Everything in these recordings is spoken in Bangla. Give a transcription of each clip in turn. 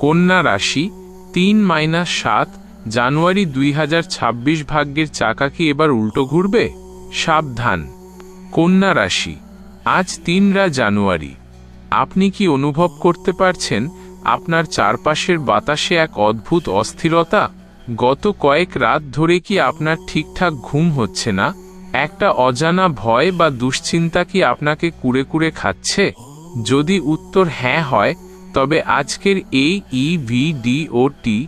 কন্যা রাশি, তিন মাইনাস সাত, জানুয়ারি দুই হাজার ছাব্বিশ ভাগ্যের চাকা কি এবার উল্টো ঘুরবে? সাবধান। কন্যা রাশি, আজ তিনরা জানুয়ারি। আপনি কি অনুভব করতে পারছেন আপনার চারপাশের বাতাসে এক অদ্ভুত অস্থিরতা? গত কয়েক রাত ধরে কি আপনার ঠিকঠাক ঘুম হচ্ছে না? একটা অজানা ভয় বা দুশ্চিন্তা কি আপনাকে কুড়ে কুড়ে খাচ্ছে? যদি উত্তর হ্যাঁ হয় তবে আজকের এই ইভিডিওটি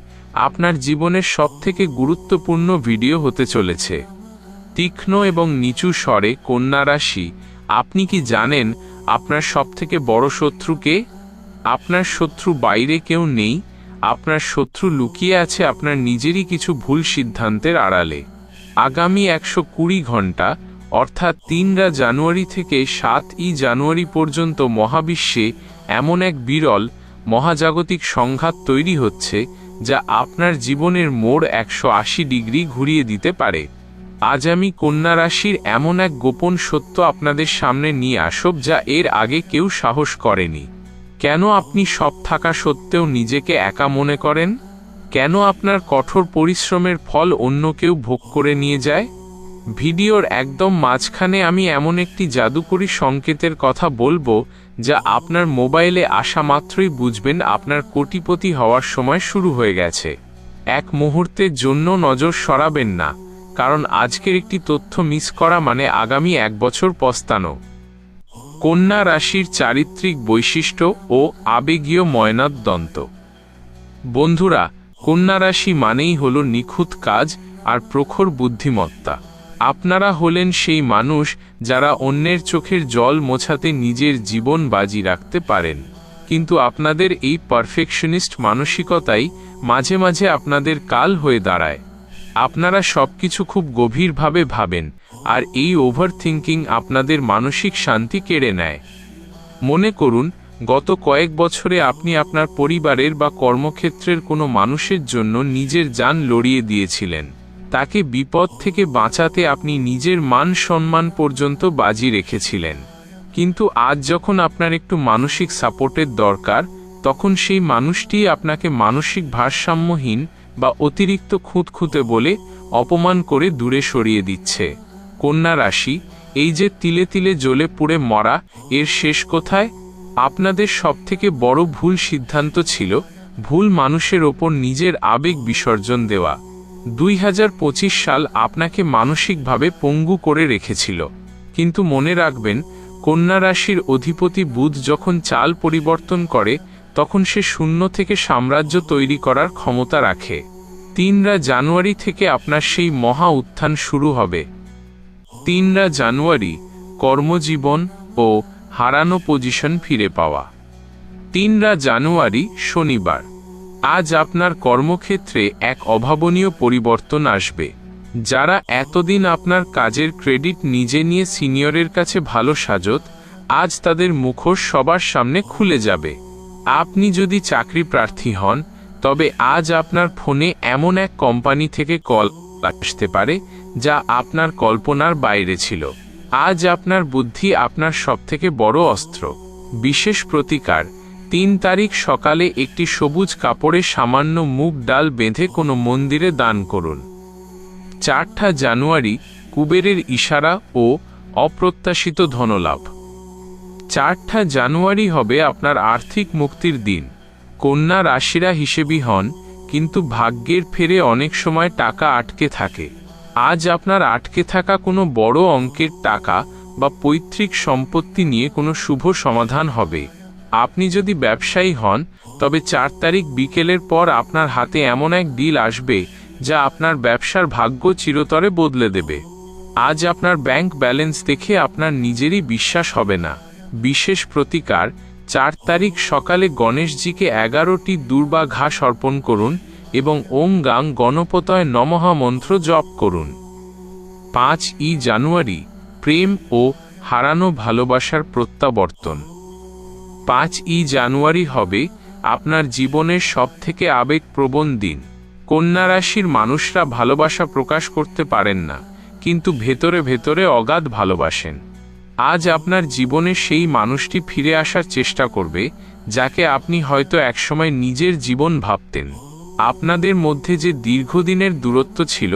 আপনার জীবনের সবথেকে গুরুত্বপূর্ণ ভিডিও হতে চলেছে। তীক্ষ্ণ এবং নিচু স্বরে কন্যা রাশি, আপনি কি জানেন আপনার সবথেকে বড় শত্রুকে আপনার শত্রু বাইরে কেউ নেই, আপনার শত্রু লুকিয়ে আছে আপনার নিজেরই কিছু ভুল সিদ্ধান্তের আড়ালে। আগামী একশো কুড়ি ঘণ্টা, অর্থাৎ তিনরা জানুয়ারি থেকে সাত ই জানুয়ারি পর্যন্ত মহাবিশ্বে এমন এক বিরল, মহাজাগতিক সংঘাত তৈরি হচ্ছে যা আপনার জীবনের মোড় একশো আশি ডিগ্রি ঘুরিয়ে দিতে পারে। আজ আমি কন্যা রাশির এমন এক গোপন সত্য আপনাদের সামনে নিয়ে আসব যা এর আগে কেউ সাহস করেনি। কেন আপনি সব থাকা সত্ত্বেও নিজেকে একা মনে করেন? কেন আপনার কঠোর পরিশ্রমের ফল অন্য কেউ ভোগ করে নিয়ে যায়? ভিডিওর একদম মাঝখানে আমি এমন একটি জাদুকরী সংকেতের কথা বলব যা আপনার মোবাইলে আসা মাত্রই বুঝবেন আপনার কোটিপতি হওয়ার সময় শুরু হয়ে গেছে। এক মুহূর্তের জন্য নজর সরাবেন না, কারণ আজকের একটি তথ্য মিস করা মানে আগামী এক বছর পস্তানো। কন্যা রাশির চারিত্রিক বৈশিষ্ট্য ও আবেগীয় ময়নাদন্ত বন্ধুরা, কন্যা রাশি মানেই হল নিখুঁত কাজ আর প্রখর বুদ্ধিমত্তা। আপনারা হলেন সেই মানুষ যারা অন্যের চোখের জল মোছাতে নিজের জীবন বাজি রাখতে পারেন। কিন্তু আপনাদের এই পারফেকশনিস্ট মানসিকতাই মাঝে মাঝে আপনাদের কাল হয়ে দাঁড়ায়। আপনারা সব কিছু খুব গভীরভাবে ভাবেন, আর এই ওভার থিঙ্কিং আপনাদের মানসিক শান্তি কেড়ে নেয়। মনে করুন, গত কয়েক বছরে আপনি আপনার পরিবারের বা কর্মক্ষেত্রের কোনো মানুষের জন্য নিজের যান লড়িয়ে দিয়েছিলেন। তাকে বিপদ থেকে বাঁচাতে আপনি নিজের মান সম্মান পর্যন্ত বাজি রেখেছিলেন। কিন্তু আজ যখন আপনার একটু মানসিক সাপোর্টের দরকার, তখন সেই মানুষটি আপনাকে মানসিক ভারসাম্যহীন বা অতিরিক্ত খুঁতখুঁতে বলে অপমান করে দূরে সরিয়ে দিচ্ছে। কন্যা রাশি, এই যে তিলে তিলে জ্বলে পুড়ে মরা, এর শেষ কোথায়? আপনাদের সবথেকে বড় ভুল সিদ্ধান্ত ছিল ভুল মানুষের ওপর নিজের আবেগ বিসর্জন দেওয়া। দুই হাজার পঁচিশ সাল আপনাকে মানসিকভাবে পঙ্গু করে রেখেছিল। কিন্তু মনে রাখবেন, কন্যা রাশির অধিপতি বুধ যখন চাল পরিবর্তন করে, তখন সে শূন্য থেকে সাম্রাজ্য তৈরি করার ক্ষমতা রাখে। তিনরা জানুয়ারি থেকে আপনার সেই মহা উত্থান শুরু হবে। তিনরা জানুয়ারি, কর্মজীবন ও হারানো পজিশন ফিরে পাওয়া। তিনরা জানুয়ারি, শনিবার। আজ আপনার কর্মক্ষেত্রে এক অভাবনীয় পরিবর্তন আসবে। যারা এতদিন আপনার কাজের ক্রেডিট নিজে নিয়ে সিনিয়রের কাছে ভালো সাজত, আজ তাদের মুখোশ সবার সামনে খুলে যাবে। আপনি যদি চাকরি প্রার্থী হন, তবে আজ আপনার ফোনে এমন এক কোম্পানি থেকে কল আসতে পারে, যা আপনার কল্পনার বাইরে ছিল। আজ আপনার বুদ্ধি আপনার সবথেকে বড় অস্ত্র। বিশেষ প্রতিকার। তিন তারিখ সকালে একটি সবুজ কাপড়ে সামান্য মুগ ডাল বেঁধে কোনো মন্দিরে দান করুন। চারটা জানুয়ারি কুবেরের ইশারা ও অপ্রত্যাশিত ধনলাভ। চারটা জানুয়ারি হবে আপনার আর্থিক মুক্তির দিন। কন্যা রাশিরা হিসেবি হন, কিন্তু ভাগ্যের ফেরে অনেক সময় টাকা আটকে থাকে। আজ আপনার আটকে থাকা কোনো বড় অঙ্কের টাকা বা পৈতৃক সম্পত্তি নিয়ে কোনো শুভ সমাধান হবে। আপনি যদি ব্যবসায়ী হন, তবে চার তারিখ বিকেলের পর আপনার হাতে এমন এক ডিল আসবে, যা আপনার ব্যবসার ভাগ্য চিরতরে বদলে দেবে। আজ আপনার ব্যাংক ব্যালেন্স দেখে আপনার নিজেরই বিশ্বাস হবে না। বিশেষ প্রতিকার, চার তারিখ সকালে গণেশজিকে এগারোটি দুর্বা ঘাস অর্পণ করুন এবং ওং গাং গণপতয় নমহা মন্ত্র জপ করুন। পাঁচ ই জানুয়ারি, প্রেম ও হারানো ভালোবাসার প্রত্যাবর্তন। পাঁচ ই জানুয়ারি হবে আপনার জীবনের সবথেকে আবেগপ্রবণ দিন। কন্যা রাশির মানুষরা ভালোবাসা প্রকাশ করতে পারেন না, কিন্তু ভেতরে ভেতরে অগাধ ভালোবাসেন। আজ আপনার জীবনে সেই মানুষটি ফিরে আসার চেষ্টা করবে, যাকে আপনি হয়তো একসময় নিজের জীবন ভাবতেন। আপনাদের মধ্যে যে দীর্ঘদিনের দূরত্ব ছিল,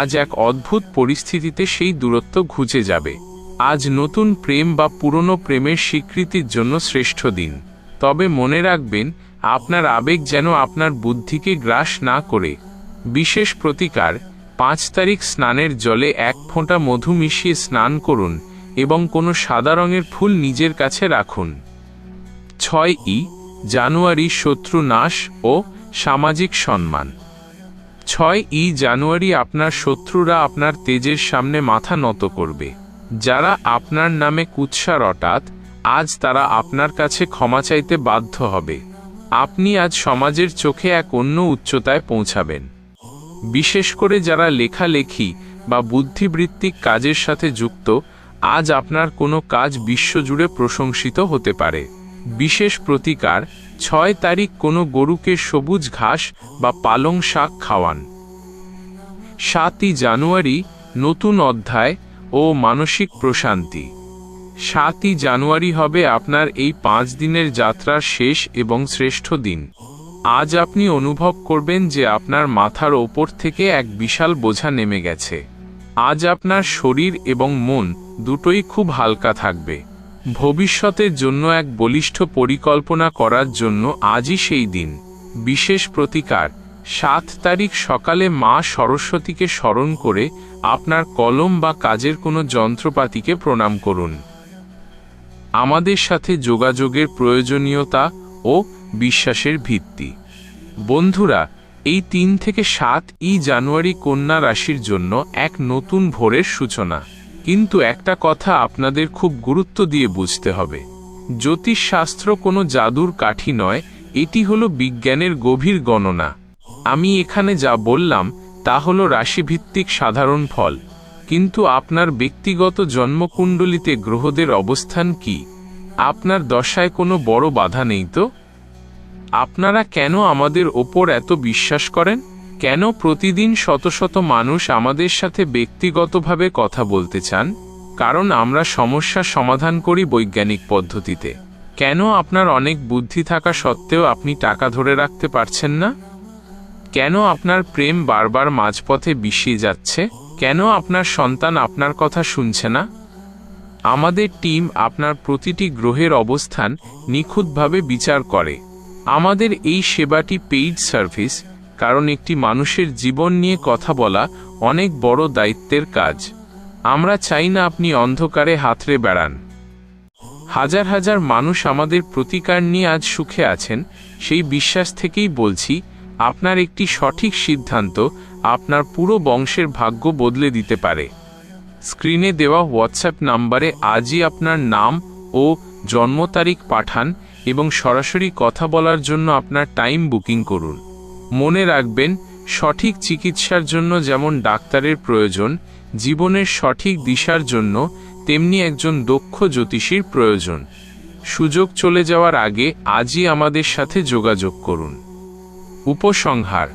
আজ এক অদ্ভুত পরিস্থিতিতে সেই দূরত্ব ঘুচে যাবে। আজ নতুন প্রেম বা পুরনো প্রেমের স্বীকৃতির জন্য শ্রেষ্ঠ দিন। তবে মনে রাখবেন, আপনার আবেগ যেন আপনার বুদ্ধিকে গ্রাস না করে। বিশেষ প্রতিকার, পাঁচ তারিখ স্নানের জলে এক ফোঁটা মধু মিশিয়ে স্নান করুন এবং কোনো সাদা রঙের ফুল নিজের কাছে রাখুন। ছয় ই, জানুয়ারি শত্রু নাশ ও সামাজিক সম্মান। ছয় ই, জানুয়ারি আপনার শত্রুরা আপনার তেজের সামনে মাথা নত করবে। যারা আপনার নামে কুৎসা রটাত, আজ তারা আপনার কাছে ক্ষমা চাইতে বাধ্য হবে। আপনি আজ সমাজের চোখে এক অন্য উচ্চতায় পৌঁছাবেন। বিশেষ করে যারা লেখালেখি বা বুদ্ধিবৃত্তিক কাজের সাথে যুক্ত, আজ আপনার কোনো কাজ বিশ্বজুড়ে প্রশংসিত হতে পারে। বিশেষ প্রতিকার, ছয় তারিখ কোনো গরুকে সবুজ ঘাস বা পালং শাক খাওয়ান। সাতই জানুয়ারি, নতুন অধ্যায় ও মানসিক প্রশান্তি। সাতই জানুয়ারি হবে আপনার এই পাঁচ দিনের যাত্রার শেষ এবং শ্রেষ্ঠ দিন। আজ আপনি অনুভব করবেন যে আপনার মাথার ওপর থেকে এক বিশাল বোঝা নেমে গেছে। আজ আপনার শরীর এবং মন দুটোই খুব হালকা থাকবে। ভবিষ্যতের জন্য এক বলিষ্ঠ পরিকল্পনা করার জন্য আজই সেই দিন। বিশেষ প্রতিকার সাত তারিখ সকালে মা সরস্বতীকে স্মরণ করে আপনার কলম বা কাজের কোনো যন্ত্রপাতিকে প্রণাম করুন। আমাদের সাথে যোগাযোগের প্রয়োজনীয়তা ও বিশ্বাসের ভিত্তি। বন্ধুরা, এই তিন থেকে সাত ই জানুয়ারি কন্যা রাশির জন্য এক নতুন ভোরের সূচনা। কিন্তু একটা কথা আপনাদের খুব গুরুত্ব দিয়ে বুঝতে হবে। জ্যোতিষশাস্ত্র কোনো জাদুর কাঠি নয়, এটি হলো বিজ্ঞানের গভীর গণনা। আমি এখানে যা বললাম, তা হলো রাশিভিত্তিক সাধারণ ফল। কিন্তু আপনার ব্যক্তিগত জন্মকুণ্ডলিতে গ্রহদের অবস্থান কি? আপনার দশায় কোনো বড় বাধা নেই তো? আপনারা কেন আমাদের ওপর এত বিশ্বাস করেন? কেন প্রতিদিন শত শত মানুষ আমাদের সাথে ব্যক্তিগতভাবে কথা বলতে চান? কারণ আমরা সমস্যার সমাধান করি বৈজ্ঞানিক পদ্ধতিতে। কেন আপনার অনেক বুদ্ধি থাকা সত্ত্বেও আপনি টাকা ধরে রাখতে পারছেন না? কেন আপনার প্রেম বারবার মাঝপথে বিষিয়ে যাচ্ছে? কেন আপনার সন্তান আপনার কথা শুনছে না? আমাদের টিম আপনার প্রতিটি গ্রহের অবস্থান নিখুঁতভাবে বিচার করে। আমাদের এই সেবাটি পেইড সার্ভিস, কারণ একটি মানুষের জীবন নিয়ে কথা বলা অনেক বড় দায়িত্বের কাজ। আমরা চাই না আপনি অন্ধকারে হাতড়ে বেড়ান। হাজার হাজার মানুষ আমাদের প্রতিকার নিয়ে আজ সুখে আছেন, সেই বিশ্বাস থেকেই বলছি আপনার একটি সঠিক সিদ্ধান্ত আপনার পুরো বংশের ভাগ্য বদলে দিতে পারে। স্ক্রিনে দেওয়া হোয়াটসঅ্যাপ নাম্বারে আজই আপনার নাম ও জন্ম তারিখ পাঠান এবং সরাসরি কথা বলার জন্য আপনার টাইম বুকিং করুন। মনে রাখবেন, সঠিক চিকিৎসার জন্য যেমন ডাক্তারের প্রয়োজন, জীবনের সঠিক দিশার জন্য তেমনি একজন দক্ষ জ্যোতিষীর প্রয়োজন। সুযোগ চলে যাওয়ার আগে আজই আমাদের সাথে যোগাযোগ করুন। উপসংহার।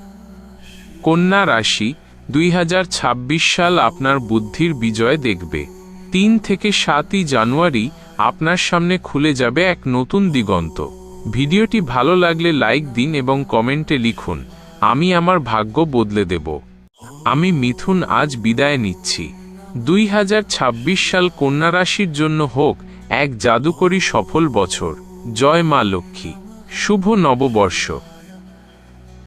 কন্যা রাশি, দুই হাজার ছাব্বিশ সাল আপনার বুদ্ধির বিজয় দেখবে। তিন থেকে সাতই জানুয়ারি আপনার সামনে খুলে যাবে এক নতুন দিগন্ত। ভিডিওটি ভালো লাগলে লাইক দিন এবং কমেন্টে লিখুন, আমি আমার ভাগ্য বদলে দেব। আমি মিথুন আজ বিদায় নিচ্ছি। দুই হাজার ছাব্বিশ সাল কন্যা রাশির জন্য হোক এক জাদুকরী সফল বছর। জয় মা লক্ষ্মী। শুভ নববর্ষ।